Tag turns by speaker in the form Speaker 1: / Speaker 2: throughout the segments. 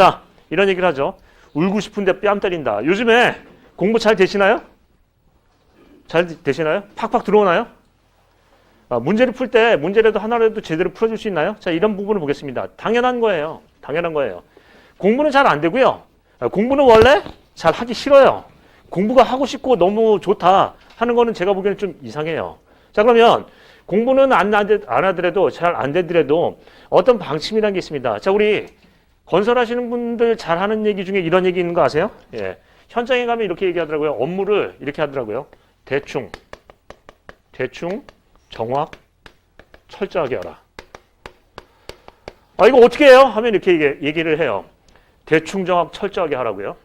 Speaker 1: 자, 이런 얘기를 하죠. 울고 싶은데 뺨 때린다. 요즘에 공부 잘 되시나요? 잘 되시나요? 팍팍 들어오나요? 아, 문제를 풀 때 문제라도 하나라도 제대로 풀어줄 수 있나요? 자, 이런 부분을 보겠습니다. 당연한 거예요. 당연한 거예요. 공부는 잘 안 되고요. 아, 공부는 원래 잘 하기 싫어요. 공부가 하고 싶고 너무 좋다 하는 거는 제가 보기에는 좀 이상해요. 자, 그러면 공부는 안, 안, 되- 안 하더라도 잘 안 되더라도 어떤 방침이라는 게 있습니다. 자, 우리 건설하시는 분들 잘 하는 얘기 중에 이런 얘기 있는 거 아세요? 예. 현장에 가면 이렇게 얘기하더라고요. 업무를 이렇게 하더라고요. 대충, 대충, 정확, 철저하게 하라. 아, 이거 어떻게 해요? 하면 이렇게 얘기- 얘기를 해요. 대충, 정확, 철저하게 하라고요.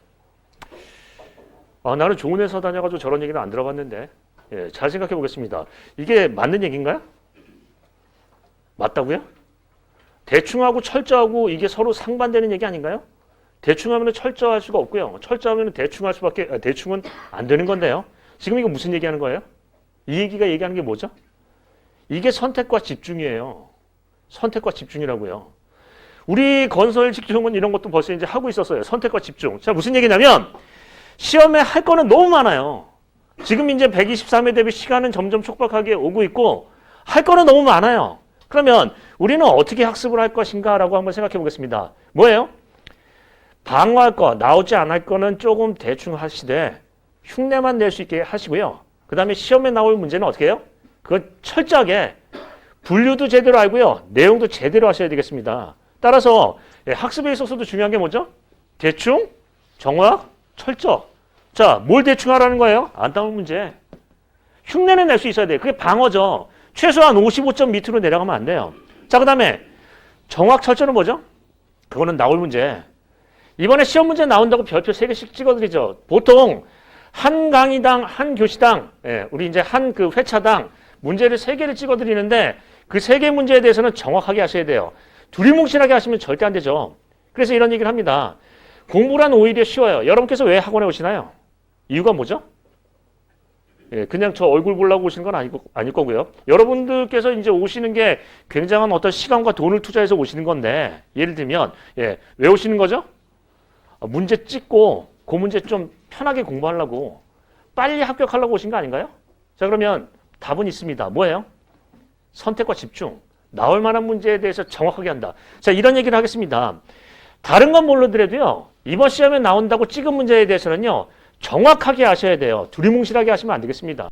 Speaker 1: 아, 나는 좋은 회사 다녀가지고 저런 얘기는 안 들어봤는데. 예, 잘 생각해 보겠습니다. 이게 맞는 얘기인가요? 맞다고요? 대충하고 철저하고 이게 서로 상반되는 얘기 아닌가요? 대충하면 철저할 수가 없고요. 철저하면 대충할 수밖에 아, 대충은 안 되는 건데요. 지금 이거 무슨 얘기하는 거예요? 이 얘기가 얘기하는 게 뭐죠? 이게 선택과 집중이에요. 선택과 집중이라고요. 우리 건설 직종은 이런 것도 벌써 이제 하고 있었어요. 선택과 집중. 자, 무슨 얘기냐면 시험에 할 거는 너무 많아요. 지금 이제 123회 대비 시간은 점점 촉박하게 오고 있고 할 거는 너무 많아요. 그러면 우리는 어떻게 학습을 할 것인가라고 한번 생각해 보겠습니다. 뭐예요? 방어할 거, 나오지 않을 거는 조금 대충 하시되 흉내만 낼 수 있게 하시고요. 그 다음에 시험에 나올 문제는 어떻게 해요? 그건 철저하게 분류도 제대로 알고요. 내용도 제대로 하셔야 되겠습니다. 따라서 예, 학습에 있어서도 중요한 게 뭐죠? 대충, 정확, 철저. 자, 뭘 대충 하라는 거예요? 안 나올 문제. 흉내는 낼 수 있어야 돼요. 그게 방어죠. 최소한 55점 밑으로 내려가면 안 돼요. 자, 그 다음에 정확 철저는 뭐죠? 그거는 나올 문제. 이번에 시험 문제 나온다고 별표 3개씩 찍어드리죠. 보통 한 강의당, 한 교시당, 예, 우리 이제 한 그 회차당 문제를 3개를 찍어드리는데 그 3개 문제에 대해서는 정확하게 하셔야 돼요. 두리뭉실하게 하시면 절대 안 되죠. 그래서 이런 얘기를 합니다. 공부란 오히려 쉬워요. 여러분께서 왜 학원에 오시나요? 이유가 뭐죠? 예, 그냥 저 얼굴 보려고 오시는 건 아니고, 아닐 거고요. 여러분들께서 이제 오시는 게 굉장한 어떤 시간과 돈을 투자해서 오시는 건데, 예를 들면, 예, 왜 오시는 거죠? 아, 문제 찍고, 그 문제 좀 편하게 공부하려고, 빨리 합격하려고 오신 거 아닌가요? 자, 그러면 답은 있습니다. 뭐예요? 선택과 집중. 나올 만한 문제에 대해서 정확하게 한다. 자, 이런 얘기를 하겠습니다. 다른 건 모르더라도요, 이번 시험에 나온다고 찍은 문제에 대해서는요, 정확하게 하셔야 돼요. 두리뭉실하게 하시면 안 되겠습니다.